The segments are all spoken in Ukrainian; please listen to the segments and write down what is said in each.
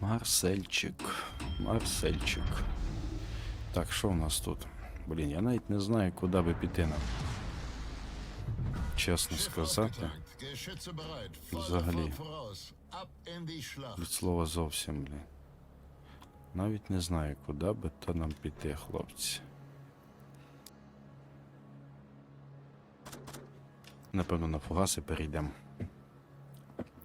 Марсельчик. Марсельчик. Так, що в нас тут? Блін, я навіть не знаю, куди би піти нам. Чесно сказати, Взагалі. Від слова зовсім, блін. Навіть не знаю, куди би то нам піти, хлопці. Напевно, на фугаси перейдемо.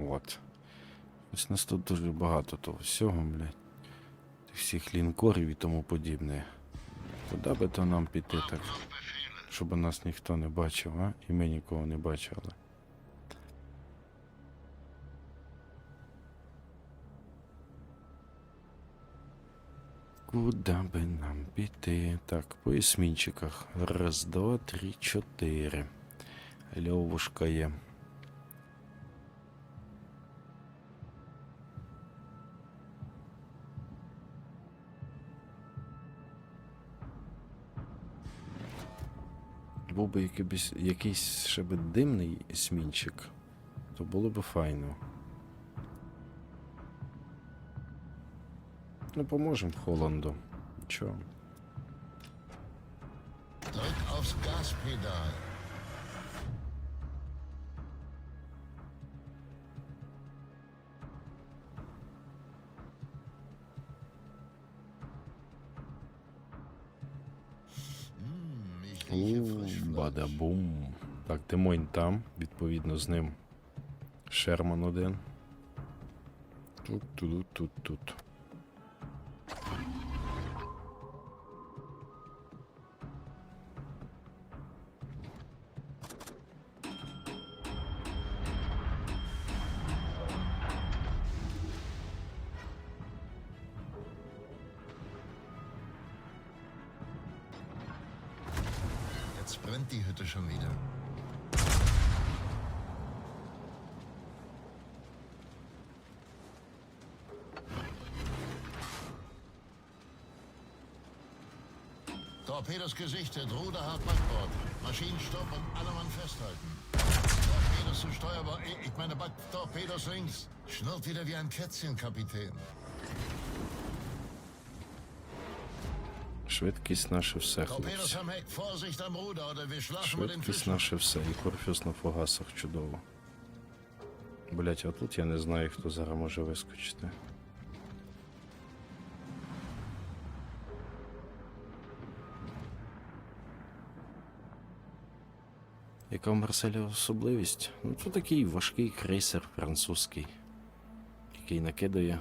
От. Ось нас тут дуже багато того всього, блядь. Всіх лінкорів і тому подібне. Куди би то нам піти так? Щоб нас ніхто не бачив, а? І ми нікого не бачили. Куда би нам піти? Так, по есмінчиках. Раз, два, три, чотири. Льовушка є. Був би якийсь, якийсь ще би димний есмінчик, то було би файно. Ну, поможемо Холланду. Чого? Drück aufs Frischfleisch. Бадабум. Так, Демойн там, відповідно, з ним Шерман один. Тут, тут, тут, тут. Brennt die Hütte schon wieder. Torpedos gesichtet, Ruder hart Backbord. Maschinenstopp und alle Mann festhalten. Torpedos zu Steuerbord, ich ich meine Back Torpedos links. Schnurrt wieder wie ein Kätzchen, Kapitän. Швидкість наше все, хлопці. Швидкість наше все. І Корфюс на фугасах чудово. Блять, а тут я не знаю, хто зараз може вискочити. Яка в Марселі особливість? Ну, це такий важкий крейсер французький, який накидає,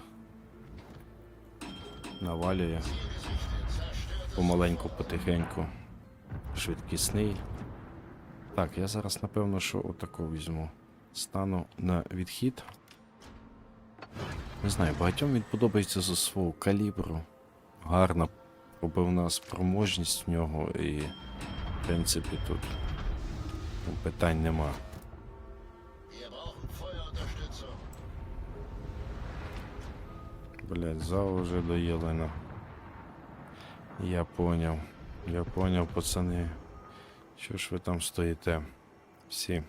навалює помаленьку, потихеньку, швидкісний. Так, я зараз напевно, що отако візьму. Стану на відхід. Не знаю, багатьом він подобається за свого калібру. Гарна пробивна спроможність в нього і, в принципі, тут питань нема. Блять, зал уже до Єлена. Я поняв. Я поняв, пацани. Що ж ви там стоїте? Всі.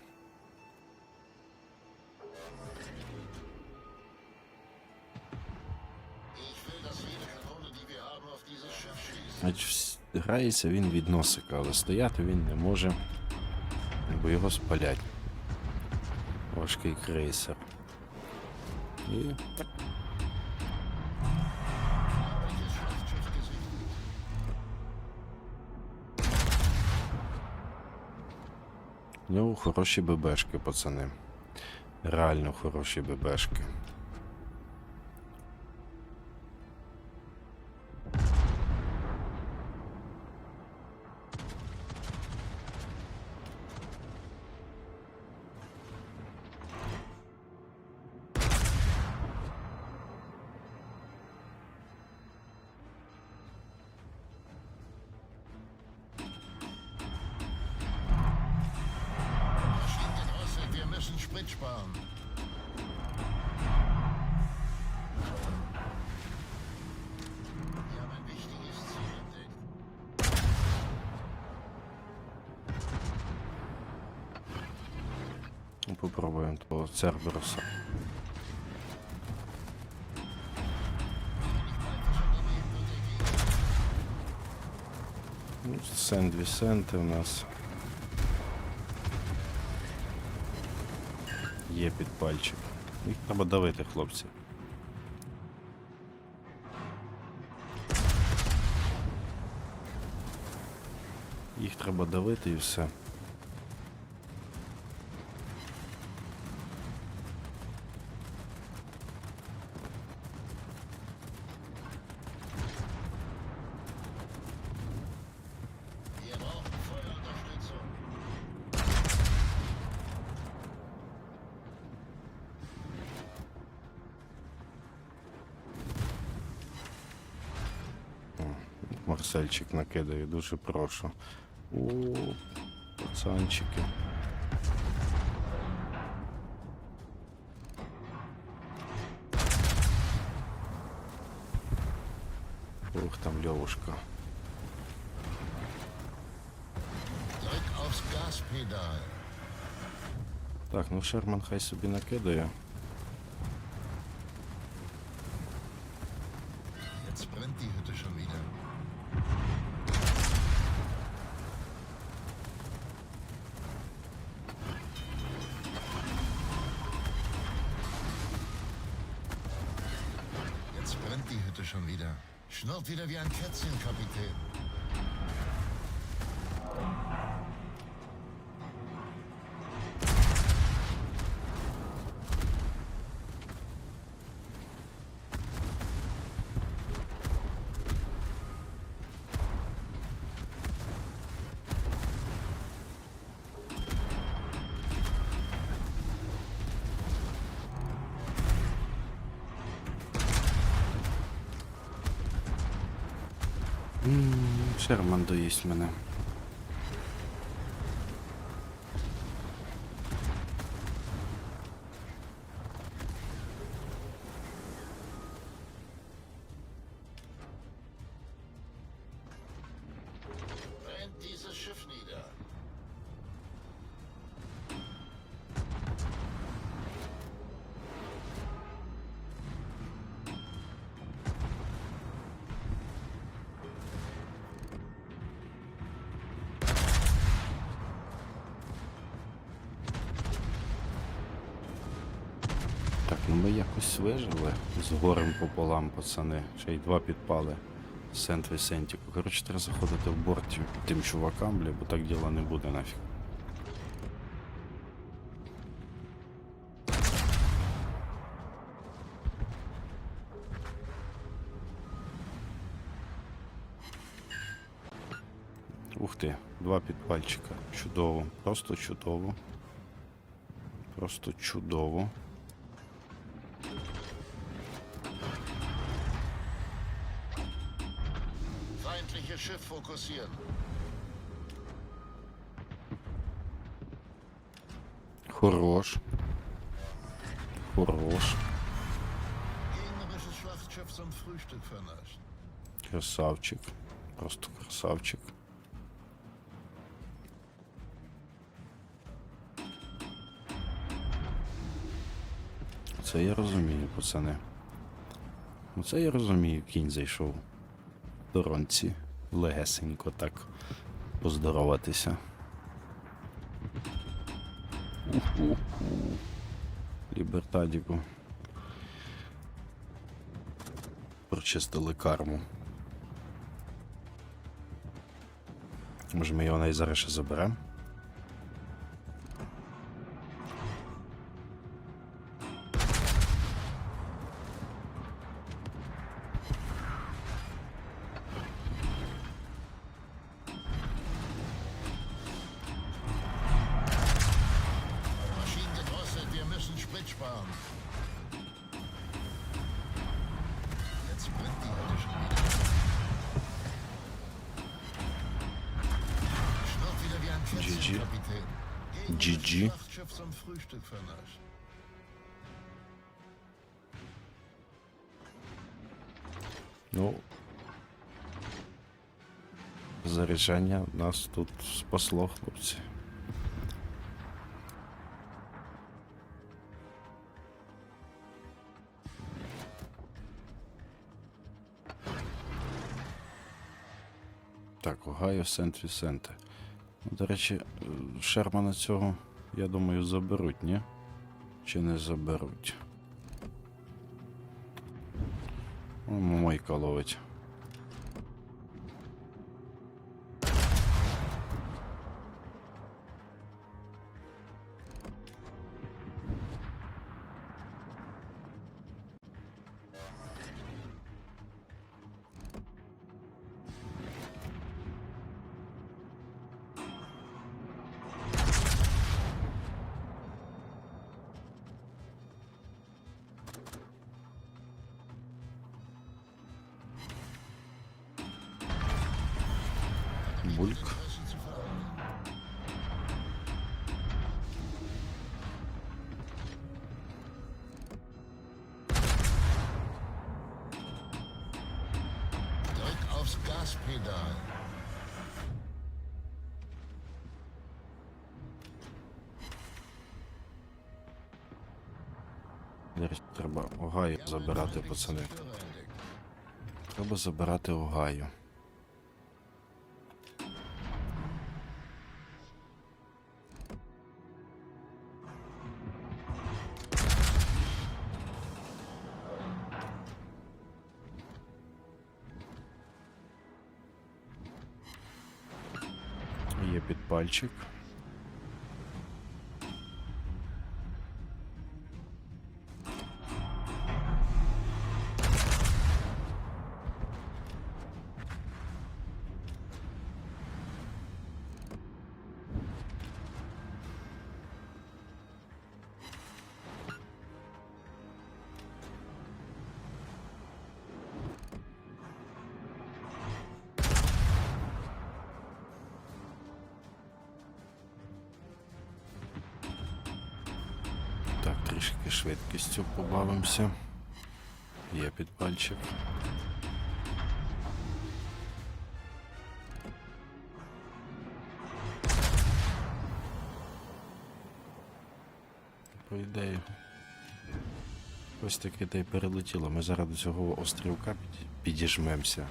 Грається він від носика, але стояти він не може, бо його спалять. Важкий крейсер. І нього хороші ББшки, пацани. Реально хороші ББшки. Ліворуч, ну, пан. Попробуем того Церберуса. Ну, Сент-Вісенти у нас. Є під пальчик. Їх треба давити, хлопці. Їх треба давити і все. Марсельчик накидає, дуже прошу. О, пацанчики. Ух, там Льовушка. Drück aufs Gaspedal. Так, ну Шерман хай собі накидає. Hütte schon wieder. Schnurrt wieder wie ein Kätzchen, Kapitän. Шерман доїсть мене. Ну ми якось вижили з горем пополам, пацани. Ще й два підпали. Сент Вісентіку. Коротше, треба заходити в борт тим чувакам, бля, бо так діла не буде нафіг. Ух ти, два підпальчика. Чудово, просто чудово. Просто чудово. Schiff fokussieren. Хорош. Хорош. Красавчик. Просто красавчик. Це я розумію, пацани. Це я розумію, кінь зайшов. До ронці. Легесенько так поздороватися. Лібертадіку. Прочистили карму. Може ми його навіть зараз ще заберемо? GG. Ну. Заряджання нас тут спасло, хлопці. Так, Огайо, Сент Вісенте. До речі, Шермана цього, я думаю, заберуть, ні? Чи не заберуть? О, Мойка ловить. Бульк. Треба Огайо забирати, пацани. Треба забирати Огайо. Є Так, трішки швидкістю побавимося. Є підпальчик. По ідеї. Ось таки та й перелетіло. Ми зараз до цього острівка підіжмемося.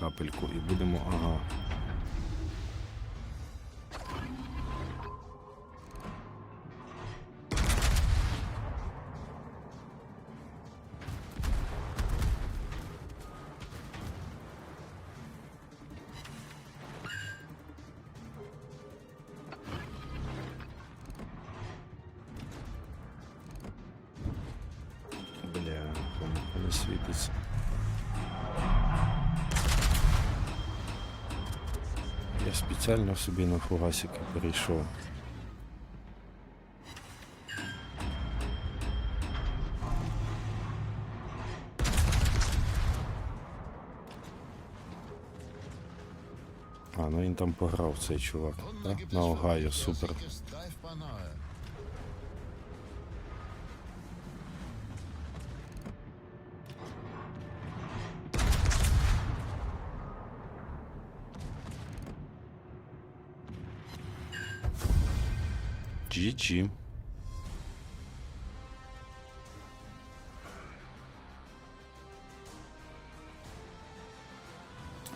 Капельку і будемо. Ага. Воно. Я спеціально собі на фугасики перейшов. А, ну він там пограв цей чувак. Да? На Огайо, супер. GG.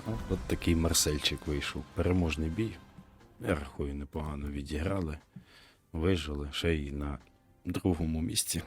От, такий Марсельчик вийшов. Переможний бій. Я рахую, непогано відіграли, вижили ще й на другому місці.